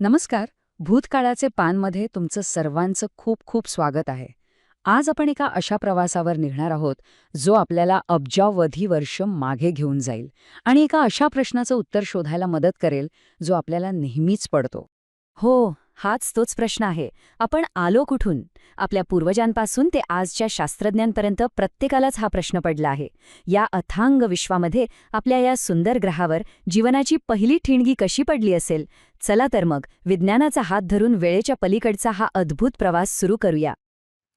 नमस्कार. भूतकाळाचे पानमध्ये तुमचं सर्वांचं खूप खूप स्वागत आहे. आज आपण एका अशा प्रवासावर निघणार आहोत जो आपल्याला अब्जावधी वर्ष मागे घेऊन जाईल आणि एका अशा प्रश्नाचं उत्तर शोधायला मदत करेल जो आपल्याला नेहमीच पडतो. हो हाच तोच प्रश्न आहे. आपण आलो कुठून? आपल्या पूर्वजांपासून ते आजच्या शास्त्रज्ञांपर्यंत प्रत्येकालाच हा प्रश्न पडला आहे. या अथांग विश्वामध्ये आपल्या या सुंदर ग्रहावर जीवनाची पहिली ठिणगी कशी पडली असेल? चला तर मग विज्ञानाचा हात धरून वेळेच्या पलीकडचा हा अद्भुत प्रवास सुरू करूया.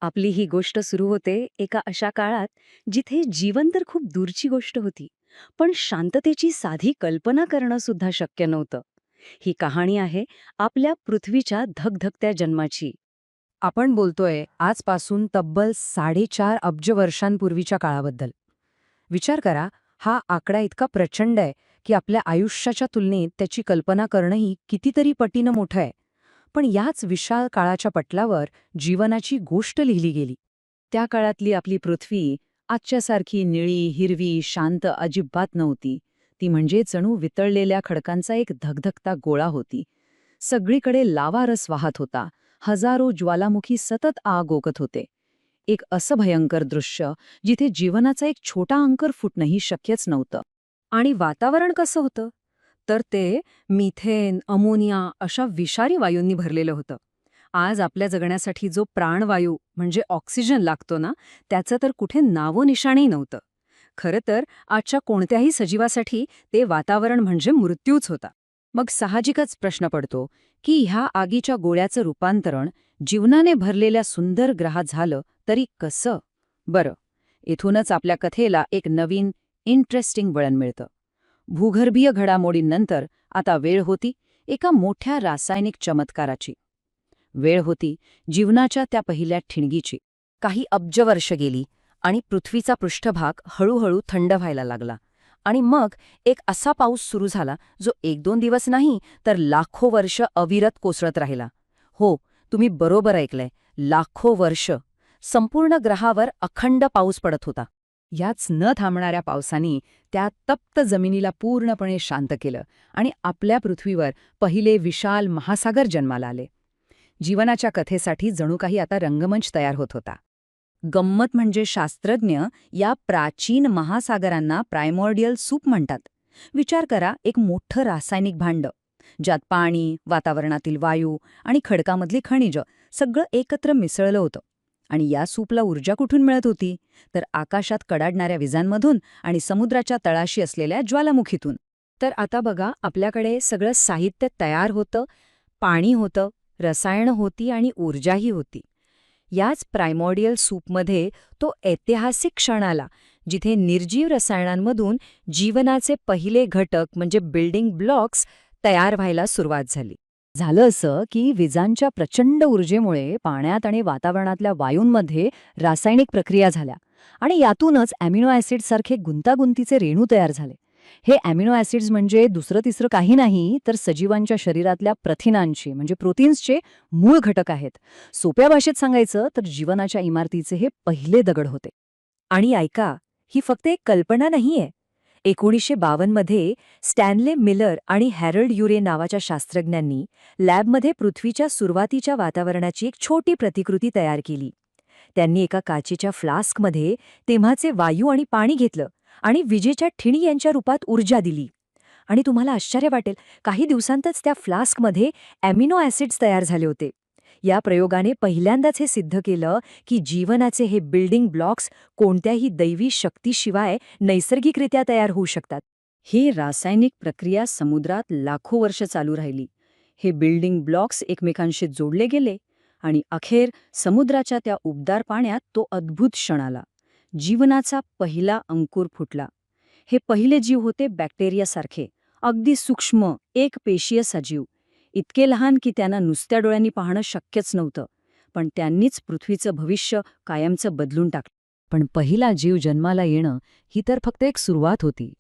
आपली ही गोष्ट सुरू होते एका अशा काळात जिथे जीवन तर खूप दूरची गोष्ट होती पण शांततेची साधी कल्पना करणं सुद्धा शक्य नव्हतं. ही कहाणी आहे आपल्या पृथ्वीच्या धगधगत्या जन्माची. आपण बोलतोय आजपासून तब्बल साडेचार अब्ज वर्षांपूर्वीच्या काळाबद्दल. विचार करा हा आकडा इतका प्रचंड आहे की आपल्या आयुष्याच्या तुलनेत त्याची कल्पना करणंही कितीतरी पटीनं मोठं आहे. पण याच विशाल काळाच्या पटलावर जीवनाची गोष्ट लिहिली गेली. त्या काळातली आपली पृथ्वी आजच्यासारखी निळी हिरवी शांत अजिबात नव्हती. ती म्हणजे जणू वितळलेल्या खडकांचा एक धगधगता गोळा होती. सगळीकडे लावा रस वाहत होता. हजारो ज्वालामुखी सतत आग ओकत होते. एक असं भयंकर दृश्य जिथे जीवनाचा एक छोटा अंकर फुटणंही शक्यच नव्हतं. आणि वातावरण कसं होतं? तर ते मिथेन अमोनिया अशा विषारी वायूंनी भरलेलं होतं. आज आपल्या जगण्यासाठी जो प्राणवायू म्हणजे ऑक्सिजन लागतो ना त्याचं तर कुठे नावोनिशाणही नव्हतं. खरं तर आजच्या कोणत्याही सजीवासाठी ते वातावरण म्हणजे मृत्यूच होता. मग साहजिकच प्रश्न पडतो की ह्या आगीच्या गोळ्याचं रूपांतरण जीवनाने भरलेल्या सुंदर ग्रहात झालं तरी कसं? बरं इथूनच आपल्या कथेला एक नवीन इंटरेस्टिंग वळण मिळतं. भूगर्भीय घडामोडींनंतर आता वेळ होती एका मोठ्या रासायनिक चमत्काराची. वेळ होती जीवनाच्या त्या पहिल्या ठिणगीची. काही अब्ज वर्ष गेली आणि पृथ्वीचा पृष्ठभाग हळूहळू थंड व्हायला लागला. आणि मग एक असा पाऊस सुरू झाला जो एक दोन दिवस नाही तर लाखो वर्ष अविरत कोसळत राहिला. हो तुम्ही बरोबर ऐकलंय लाखो वर्ष. संपूर्ण ग्रहावर अखंड पाऊस पडत होता. याच न थांबणाऱ्या पावसानी त्या तप्त जमिनीला पूर्णपणे शांत केलं आणि आपल्या पृथ्वीवर पहिले विशाल महासागर जन्माला आले. जीवनाच्या कथेसाठी जणू काही आता रंगमंच तयार होत होता. गंमत म्हणजे शास्त्रज्ञ या प्राचीन महासागरांना प्रायमॉर्डियल सूप म्हणतात. विचार करा एक मोठं रासायनिक भांड ज्यात पाणी वातावरणातील वायू आणि खडकामधली खनिजं सगळं एकत्र मिसळलं होतं. आणि या सूपला ऊर्जा कुठून मिळत होती? तर आकाशात कडाडणाऱ्या विजांमधून आणि समुद्राच्या तळाशी असलेल्या ज्वालामुखीतून. तर आता बघा आपल्याकडे सगळं साहित्य तयार होतं पाणी होतं रसायनं होती आणि ऊर्जाही होती. याच प्रायमॉडियल सूपमध्ये तो ऐतिहासिक क्षण आला जिथे निर्जीव रसायनांमधून जीवनाचे पहिले घटक म्हणजे बिल्डिंग ब्लॉक्स तयार व्हायला सुरुवात झाली. झालं असं की विजांच्या प्रचंड ऊर्जेमुळे पाण्यात आणि वातावरणातल्या वायूंमध्ये रासायनिक प्रक्रिया झाल्या आणि यातूनच अॅमिनो ॲसिडसारखे गुंतागुंतीचे रेणू तयार झाले. हे अॅमिनो ॲसिड्स म्हणजे दुसरं तिसरं काही नाही तर सजीवांच्या शरीरातल्या प्रथिनांचे म्हणजे प्रोटीन्सचे मूळ घटक आहेत. सोप्या भाषेत सांगायचं तर जीवनाच्या इमारतीचे हे पहिले दगड होते. आणि ऐका ही फक्त एक कल्पना नाहीये. एकोणीसशे बावनमध्ये स्टॅनले मिलर आणि हॅरल्ड युरे नावाच्या शास्त्रज्ञांनी लॅबमध्ये पृथ्वीच्या सुरुवातीच्या वातावरणाची एक छोटी प्रतिकृती तयार केली. त्यांनी एका काचेच्या फ्लास्कमध्ये तेव्हाचे वायू आणि पाणी घेतलं. आणि विजेच्या ठिणी यांच्या रूपात ऊर्जा दिली. आणि तुम्हाला आश्चर्य वाटेल काही दिवसांतच त्या फ्लास्कमध्ये ॲमिनो ॲसिड्स तयार झाले होते. या प्रयोगाने पहिल्यांदाच हे सिद्ध केलं की जीवनाचे हे बिल्डिंग ब्लॉक्स कोणत्याही दैवी शक्तीशिवाय नैसर्गिकरित्या तयार होऊ शकतात. ही रासायनिक प्रक्रिया समुद्रात लाखो वर्ष चालू राहिली. हे बिल्डिंग ब्लॉक्स एकमेकांशी जोडले गेले आणि अखेर समुद्राच्या त्या उबदार पाण्यात तो अद्भुत क्षण आला. जीवनाचा पहिला अंकुर फुटला. हे पहिले जीव होते बॅक्टेरियासारखे अगदी सूक्ष्म एक पेशीय सजीव. इतके लहान की त्यांना नुसत्या डोळ्यांनी पाहणं शक्यच नव्हतं. पण त्यांनीच पृथ्वीचं भविष्य कायमचं बदलून टाकलं. पण पहिला जीव जन्माला येणं ही तर फक्त एक सुरुवात होती.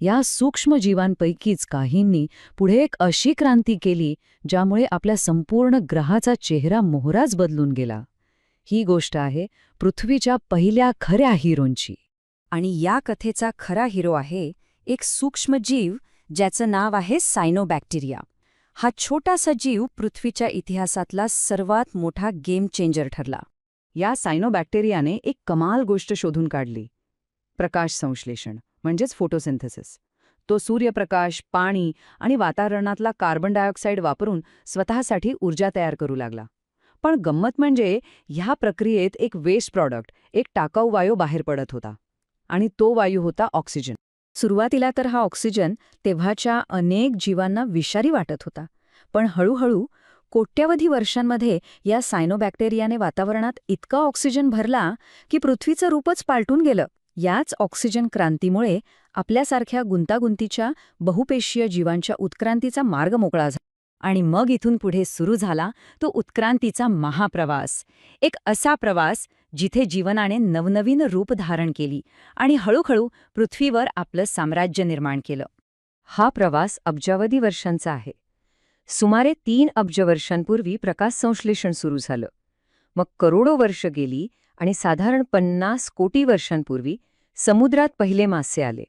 या सूक्ष्म जीवांपैकीच काहींनी पुढे एक अशी क्रांती केली ज्यामुळे आपल्या संपूर्ण ग्रहाचा चेहरा मोहराच बदलून गेला. ही गोष्ट आहे पृथ्वीच्या पहिल्या खऱ्या हिरोंची. आणि या कथेचा खरा हिरो आहे एक सूक्ष्म जीव ज्याचं नाव आहे सायनोबॅक्टेरिया. हा छोटासा जीव पृथ्वीच्या इतिहासातला सर्वात मोठा गेम चेंजर ठरला. या सायनोबॅक्टेरियाने एक कमाल गोष्ट शोधून काढली. प्रकाश संश्लेषण म्हणजेच फोटोसिंथेसिस. तो सूर्यप्रकाश पाणी आणि वातावरणातला कार्बन डायऑक्साईड वापरून स्वतःसाठी ऊर्जा तयार करू लागला. पण गंमत म्हणजे ह्या प्रक्रियेत एक वेस्ट प्रॉडक्ट एक टाकाऊ वायू बाहेर पडत होता आणि तो वायू होता ऑक्सिजन सुरुवातीला तर हा ऑक्सिजन तेव्हाच्या अनेक जीवांना विषारी वाटत होता. पण हळूहळू कोट्यवधी वर्षांमध्ये या सायनोबॅक्टेरियाने वातावरणात इतका ऑक्सिजन भरला की पृथ्वीचं रूपच पालटून गेलं. याच ऑक्सिजन क्रांतीमुळे आपल्यासारख्या गुंतागुंतीच्या बहुपेशीय जीवांच्या उत्क्रांतीचा मार्ग मोकळा झाला. आणि मग इथून पुढे सुरू झाला तो उत्क्रांतीचा महाप्रवास. एक असा प्रवास जिथे जीवनाने नवनवीन रूप धारण केली आणि हळूहळू पृथ्वीवर आपलं साम्राज्य निर्माण केलं. हा प्रवास अब्जावधी वर्षांचा आहे. सुमारे तीन अब्ज वर्षांपूर्वी प्रकाश संश्लेषण सुरू झालं. मग करोडो वर्ष गेली आणि साधारण पन्नास कोटी वर्षांपूर्वी समुद्रात पहिले मासे आले.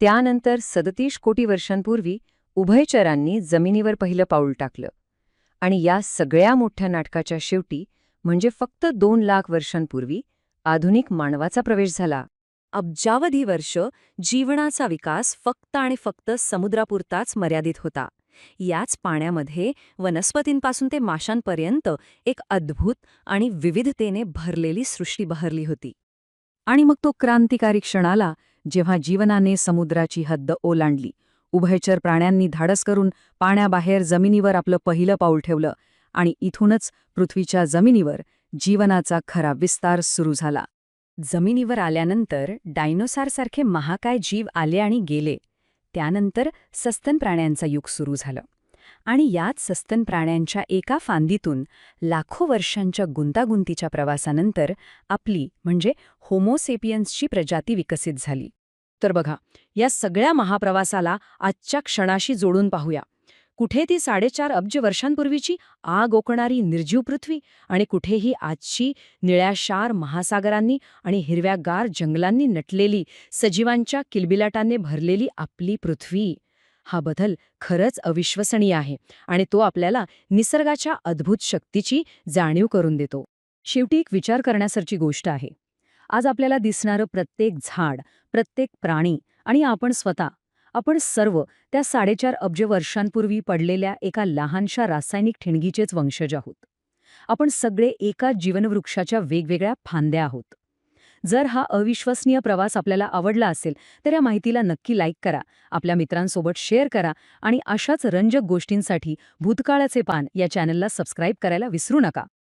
त्यानंतर सदतीस कोटी वर्षांपूर्वी उभयचरांनी जमिनीवर पहिलं पाऊल टाकलं. आणि या सगळ्या मोठ्या नाटकाच्या शेवटी म्हणजे फक्त दोन लाख वर्षांपूर्वी आधुनिक मानवाचा प्रवेश झाला. अब्जावधी वर्ष जीवनाचा विकास फक्त आणि फक्त समुद्रापुरताच मर्यादित होता. याच पाण्यामध्ये वनस्पतींपासून ते माशांपर्यंत एक अद्भुत आणि विविधतेने भरलेली सृष्टी बहरली होती. आणि मग तो क्रांतिकारी क्षणाला जेव्हा जीवनाने समुद्राची हद्द ओलांडली. उभयचर प्राण्यांनी धाडस करून पाण्याबाहेर जमिनीवर आपलं पहिलं पाऊल ठेवलं आणि इथूनच पृथ्वीच्या जमिनीवर जीवनाचा खरा विस्तार सुरू झाला. जमिनीवर आल्यानंतर डायनोसारसारखे महाकाय जीव आले आणि गेले. त्यानंतर सस्तन प्राण्यांचा युग सुरू झालं. आणि याच सस्तन प्राण्यांच्या एका फांदीतून लाखो वर्षांच्या गुंतागुंतीच्या प्रवासानंतर आपली म्हणजे होमोसेपियन्सची प्रजाती विकसित झाली. तर बघा या सगळ्या महाप्रवासाला आजच्या क्षणाशी जोडून पाहूया. कुठे ती साडेचार अब्ज वर्षांपूर्वीची आग ओकणारी निर्जीव पृथ्वी आणि कुठेही आजची निळ्याशार महासागरांनी आणि हिरव्यागार जंगलांनी नटलेली सजीवांच्या किलबिलाटाने भरलेली आपली पृथ्वी. हा बदल खरंच अविश्वसनीय आहे आणि तो आपल्याला निसर्गाच्या अद्भुत शक्तीची जाणीव करून देतो. शेवटी एक विचार करण्यासारखी गोष्ट आहे. आज आपल्याला दिसणारं प्रत्येक झाड प्रत्येक प्राणी आणि आपण स्वतः आपण सर्व त्या साडेचार अब्ज वर्षांपूर्वी पडलेल्या एका लहानशा रासायनिक ठिणगीचेच वंशज आहोत. आपण सगळे एका जीवनवृक्षाच्या वेगवेगळ्या फांद्या आहोत. जर हा अविश्वसनीय प्रवास आपल्याला आवडला असेल तर या माहितीला नक्की लाईक करा आपल्या मित्रांसोबत शेअर करा आणि अशाच रंजक गोष्टींसाठी भूतकाळाचे पान या चॅनलला सबस्क्राईब करायला विसरू नका.